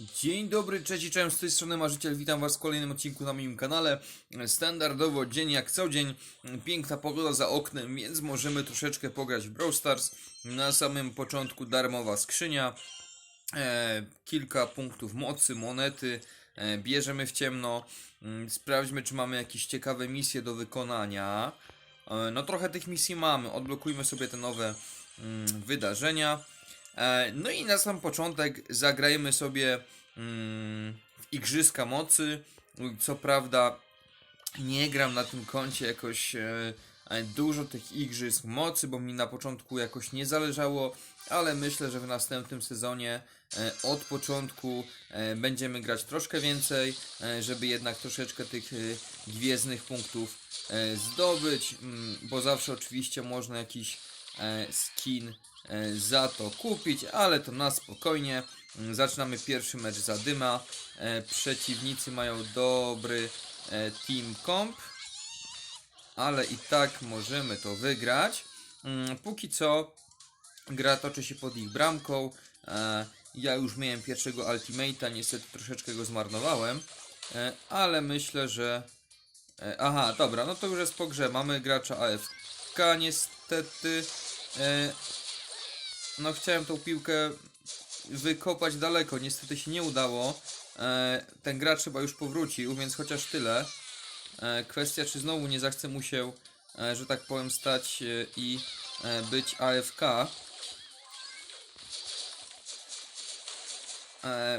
Dzień dobry, cześć i cześć, z tej strony Marzyciel, witam was w kolejnym odcinku na moim kanale. Standardowo dzień jak co dzień, piękna pogoda za oknem, więc możemy troszeczkę pograć w Brawl Stars. Na samym początku darmowa skrzynia, e, kilka punktów mocy, monety, e, bierzemy w ciemno. Mm, Sprawdźmy, czy mamy jakieś ciekawe misje do wykonania. E, no trochę tych misji mamy, odblokujmy sobie te nowe mm, wydarzenia. E, No i na sam początek zagrajmy sobie mm, w Igrzyska Mocy. Co prawda nie gram na tym koncie jakoś e, e, dużo tych Igrzysk Mocy, bo mi na początku jakoś nie zależało, ale myślę, że w następnym sezonie od początku będziemy grać troszkę więcej, żeby jednak troszeczkę tych gwiezdnych punktów zdobyć, mm, bo zawsze oczywiście można jakiś skin za to kupić, ale to na spokojnie. Mm, Zaczynamy pierwszy mecz za dyma. E, Przeciwnicy mają dobry e, team comp, ale i tak możemy to wygrać. Mm, Póki co gra toczy się pod ich bramką. E, Ja już miałem pierwszego ultimate'a, niestety troszeczkę go zmarnowałem, e, ale myślę, że E, Aha, dobra, no to już jest po grze. Mamy gracza AFK niestety. No chciałem tą piłkę wykopać daleko, niestety się nie udało. E, ten gracz chyba już powrócił, więc chociaż tyle. E, kwestia, czy znowu nie zachce mu się, e, że tak powiem, stać i być AFK.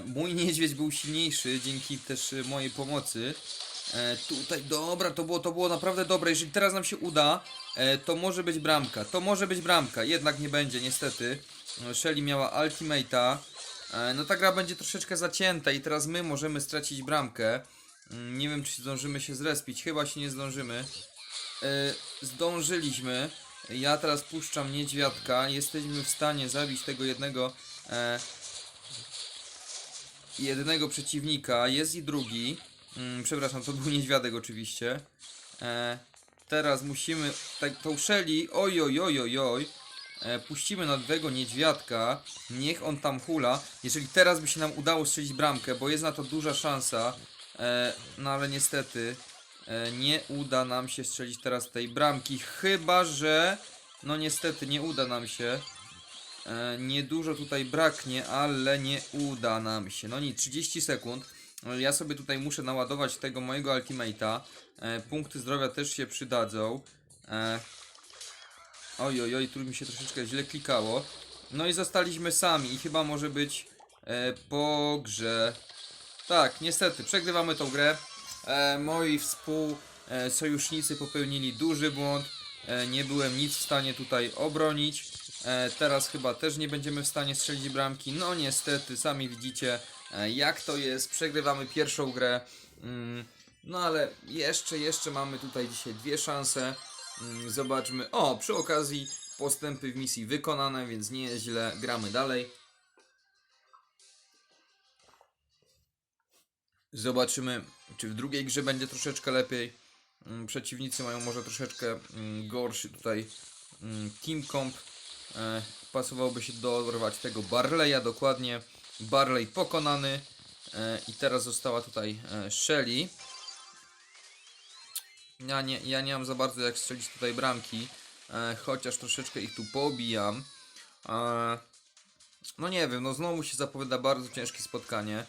Mój niedźwiedź był silniejszy dzięki też mojej pomocy. E, tutaj, dobra, to było, to było naprawdę dobre. Jeżeli teraz nam się uda, e, to może być bramka. To może być bramka, jednak nie będzie, niestety. No, Shelly miała ultimate'a. E, no ta gra będzie troszeczkę zacięta i teraz my możemy stracić bramkę. Mm, Nie wiem, czy zdążymy się zrespić. Chyba się nie zdążymy. E, zdążyliśmy. Ja teraz puszczam niedźwiadka. Jesteśmy w stanie zabić tego jednego e, jednego przeciwnika. Jest i drugi. Mm, przepraszam, to był niedźwiadek oczywiście. E, teraz musimy tak, tą Shelly, oj oj oj oj oj, e, puścimy na tego niedźwiadka, niech on tam hula. Jeżeli teraz by się nam udało strzelić bramkę, bo jest na to duża szansa, e, no ale niestety e, nie uda nam się strzelić teraz tej bramki, chyba że, no niestety nie uda nam się. E, Niedużo tutaj braknie, ale nie uda nam się. No nic, 30 sekund. Ja sobie tutaj muszę naładować tego mojego ultimate'a. E, punkty zdrowia też się przydadzą. E, oj, oj, oj, tu mi się troszeczkę źle klikało. No i zostaliśmy sami i chyba może być e, po grze. Tak, niestety, przegrywamy tą grę. E, moi współsojusznicy popełnili duży błąd. E, nie byłem nic w stanie tutaj obronić. E, teraz chyba też nie będziemy w stanie strzelić bramki. No niestety, sami widzicie jak to jest. Przegrywamy pierwszą grę. Mm, no ale jeszcze, jeszcze mamy tutaj dzisiaj dwie szanse. Mm, zobaczmy. O, przy okazji postępy w misji wykonane, więc nie jest źle. Gramy dalej. Zobaczymy, czy w drugiej grze będzie troszeczkę lepiej. Mm, Przeciwnicy mają może troszeczkę gorszy tutaj team comp. E, pasowałoby się dorwać tego Barleya dokładnie. Barley pokonany. E, I teraz została tutaj e, Shelly. Ja nie, ja nie mam za bardzo jak strzelić tutaj bramki. E, chociaż troszeczkę ich tu pobijam. No nie wiem, no znowu się zapowiada bardzo ciężkie spotkanie.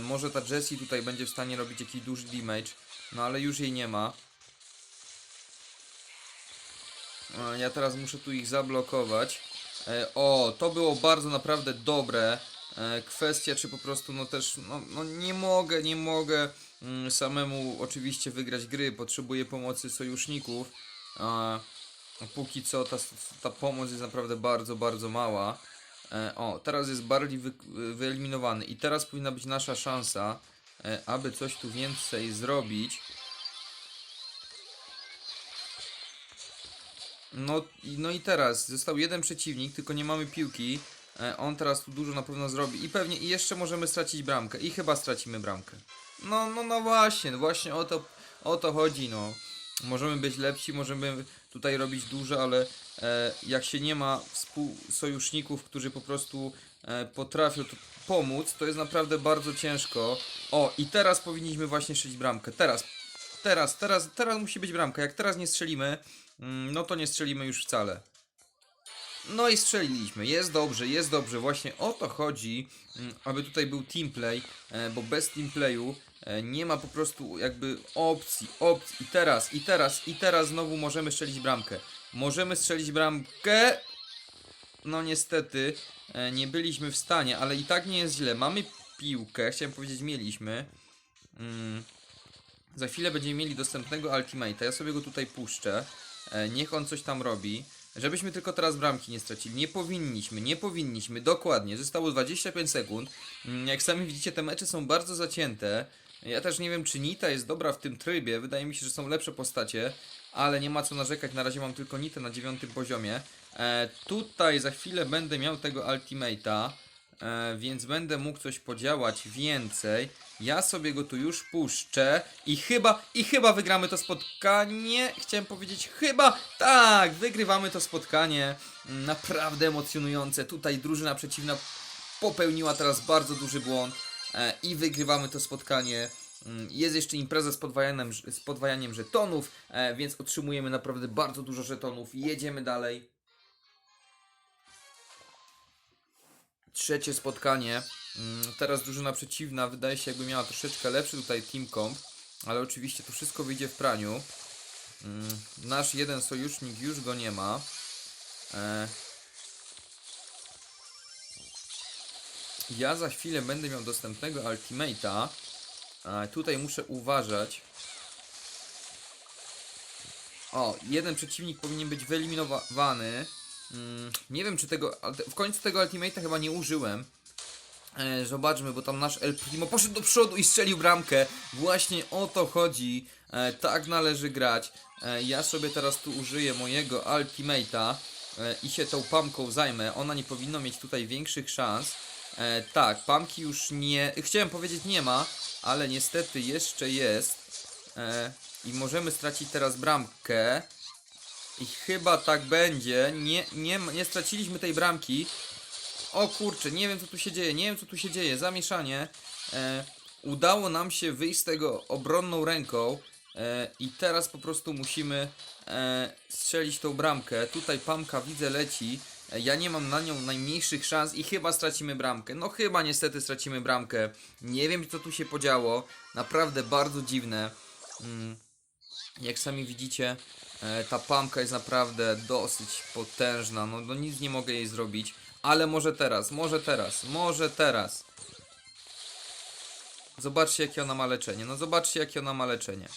Może ta Jessie tutaj będzie w stanie robić jakiś duży damage. No ale już jej nie ma. Ja teraz muszę tu ich zablokować. O, to było bardzo naprawdę dobre. E, Kwestia, czy po prostu, no też, no, no nie mogę, nie mogę mm, samemu oczywiście wygrać gry. Potrzebuję pomocy sojuszników. A póki co ta, ta pomoc jest naprawdę bardzo, bardzo mała. E, O, teraz jest Barley wy, wyeliminowany i teraz powinna być nasza szansa, e, aby coś tu więcej zrobić. No, no i teraz został jeden przeciwnik, tylko nie mamy piłki. E, on teraz tu dużo na pewno zrobi i pewnie i jeszcze możemy stracić bramkę i chyba stracimy bramkę. No, no, no właśnie, no właśnie o to, o to chodzi, no. Możemy być lepsi, możemy tutaj robić dużo, ale e, jak się nie ma współsojuszników, którzy po prostu e, potrafią tu pomóc, to jest naprawdę bardzo ciężko. O, i teraz powinniśmy właśnie strzelić bramkę. Teraz, teraz, teraz, teraz musi być bramka. Jak teraz nie strzelimy, mm, no to nie strzelimy już wcale. No i strzeliliśmy. Jest dobrze, jest dobrze. Właśnie o to chodzi, mm, aby tutaj był teamplay, e, bo bez teamplayu e, nie ma po prostu jakby opcji, opcji. I teraz, i teraz, i teraz znowu możemy strzelić bramkę. Możemy strzelić bramkę. No niestety e, nie byliśmy w stanie, ale i tak nie jest źle. Mamy piłkę, chciałem powiedzieć mieliśmy. Mm. Za chwilę będziemy mieli dostępnego Ultimate'a. Ja sobie go tutaj puszczę. Niech on coś tam robi. Żebyśmy tylko teraz bramki nie stracili. Nie powinniśmy, nie powinniśmy. Dokładnie. Zostało 25 sekund. Mm, Jak sami widzicie, te mecze są bardzo zacięte. Ja też nie wiem, czy Nita jest dobra w tym trybie. Wydaje mi się, że są lepsze postacie. Ale nie ma co narzekać. Na razie mam tylko Nitę na dziewiątym poziomie. E, tutaj za chwilę będę miał tego Ultimate'a. E, więc będę mógł coś podziałać więcej. Ja sobie go tu już puszczę i chyba, i chyba wygramy to spotkanie. Chciałem powiedzieć chyba, tak, wygrywamy to spotkanie. Mm, Naprawdę emocjonujące. Tutaj drużyna przeciwna popełniła teraz bardzo duży błąd e, i wygrywamy to spotkanie. Mm, Jest jeszcze impreza z podwajaniem, z podwajaniem żetonów, e, więc otrzymujemy naprawdę bardzo dużo żetonów. Jedziemy dalej. Trzecie spotkanie. Mm, Teraz drużyna przeciwna wydaje się jakby miała troszeczkę lepszy tutaj team comp, ale oczywiście to wszystko wyjdzie w praniu. Mm, Nasz jeden sojusznik już go nie ma. E, Ja za chwilę będę miał dostępnego ultimate'a. E, Tutaj muszę uważać. O, jeden przeciwnik powinien być wyeliminowany. Mm, nie wiem czy tego. W końcu tego ultimate'a chyba nie użyłem. E, zobaczmy, bo tam nasz El Primo poszedł do przodu i strzelił bramkę. Właśnie o to chodzi. E, tak należy grać. E, ja sobie teraz tu użyję mojego ultimate'a e, i się tą pamką zajmę. Ona nie powinna mieć tutaj większych szans. E, tak, pamki już nie. Chciałem powiedzieć nie ma, ale niestety jeszcze jest. E, I możemy stracić teraz bramkę. I chyba tak będzie. Nie, nie, nie straciliśmy tej bramki. O kurczę, nie wiem co tu się dzieje, nie wiem co tu się dzieje. Zamieszanie. E, udało nam się wyjść z tego obronną ręką. E, I teraz po prostu musimy e, strzelić tą bramkę. Tutaj Pamka widzę leci. E, Ja nie mam na nią najmniejszych szans i chyba stracimy bramkę. No chyba niestety stracimy bramkę. Nie wiem co tu się podziało. Naprawdę bardzo dziwne. Mm. Jak sami widzicie, e, ta pamka jest naprawdę dosyć potężna. No, no nic nie mogę jej zrobić. Ale może teraz, może teraz, może teraz. Zobaczcie jakie ona ma leczenie. No zobaczcie jakie ona ma leczenie.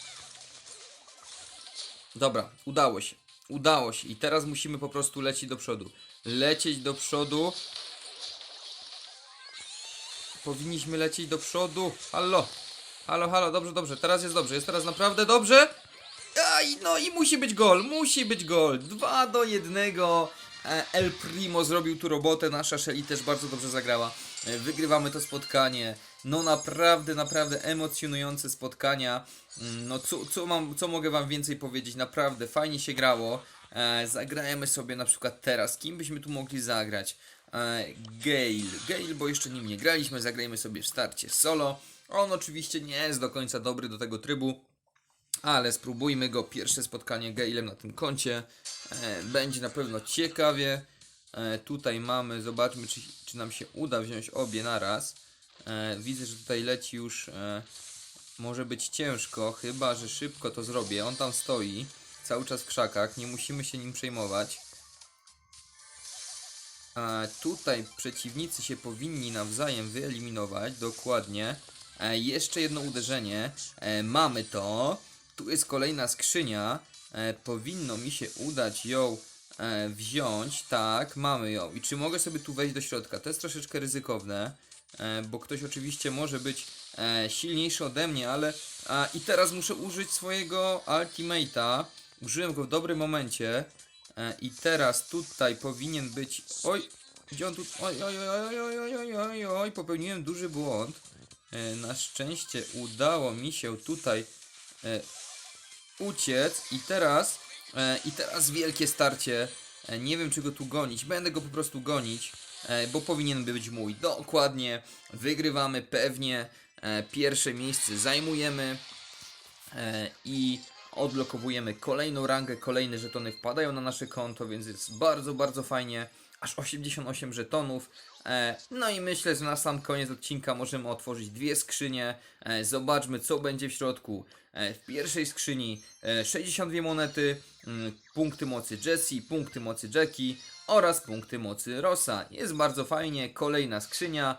Dobra, udało się. Udało się. I teraz musimy po prostu lecieć do przodu. Lecieć do przodu. Powinniśmy lecieć do przodu. Halo. Halo, halo, dobrze, dobrze. Teraz jest dobrze. Jest teraz naprawdę dobrze. Aj, no i musi być gol, musi być gol. 2 do 1. E, El Primo zrobił tu robotę, nasza Shelly też bardzo dobrze zagrała. E, Wygrywamy to spotkanie. No naprawdę, naprawdę emocjonujące spotkania. Mm, No co, co, mam, co mogę wam więcej powiedzieć? Naprawdę fajnie się grało. E, zagrajmy sobie na przykład teraz. Kim byśmy tu mogli zagrać? Gale. Gale, bo jeszcze nim nie graliśmy. Zagrajmy sobie w starcie solo. On oczywiście nie jest do końca dobry do tego trybu. Ale spróbujmy go. Pierwsze spotkanie Galem na tym koncie. E, będzie na pewno ciekawie. E, tutaj mamy, zobaczmy czy, czy nam się uda wziąć obie naraz. E, widzę, że tutaj leci już. Może być ciężko, chyba że szybko to zrobię. On tam stoi, cały czas w krzakach, nie musimy się nim przejmować. E, tutaj przeciwnicy się powinni nawzajem wyeliminować, dokładnie. E, jeszcze jedno uderzenie. E, mamy to. Tu jest kolejna skrzynia. E, powinno mi się udać ją e, wziąć. Tak, mamy ją. I czy mogę sobie tu wejść do środka? To jest troszeczkę ryzykowne, e, bo ktoś oczywiście może być e, silniejszy ode mnie, ale... A, I teraz muszę użyć swojego ultimate'a. Użyłem go w dobrym momencie. E, I teraz tutaj powinien być... Oj! Gdzie on tu... Oj, oj, oj, oj, oj, oj, oj, oj, popełniłem duży błąd. E, na szczęście udało mi się tutaj... E, uciec i teraz e, i teraz wielkie starcie. E, nie wiem czy go tu gonić. Będę go po prostu gonić. e, bo powinien być mój. Dokładnie, wygrywamy pewnie, e, pierwsze miejsce zajmujemy e, i odblokowujemy kolejną rangę, kolejne żetony wpadają na nasze konto, więc jest bardzo, bardzo fajnie. Aż 88 żetonów. E, no i myślę, że na sam koniec odcinka możemy otworzyć dwie skrzynie. E, zobaczmy, co będzie w środku. E, w pierwszej skrzyni e, 62 monety, mm, punkty mocy Jessie, punkty mocy Jackie oraz punkty mocy Rosa. Jest bardzo fajnie. Kolejna skrzynia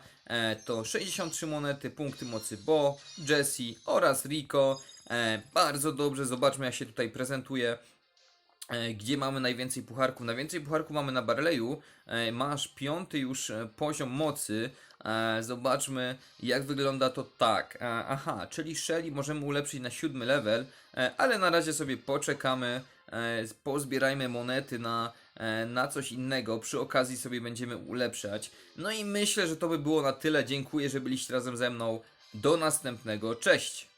to 63 monety, punkty mocy Bo, Jessie oraz Rico. Bardzo dobrze, zobaczmy jak się tutaj prezentuje. E, Gdzie mamy najwięcej pucharków? Najwięcej pucharków mamy na Barleyu. E, Masz piąty już e, poziom mocy. Zobaczmy jak wygląda to tak. Aha, czyli Shelly możemy ulepszyć na siódmy level, ale na razie sobie poczekamy. Pozbierajmy monety na, na coś innego. Przy okazji sobie będziemy ulepszać. No i myślę, że to by było na tyle. Dziękuję, że byliście razem ze mną. Do następnego. Cześć!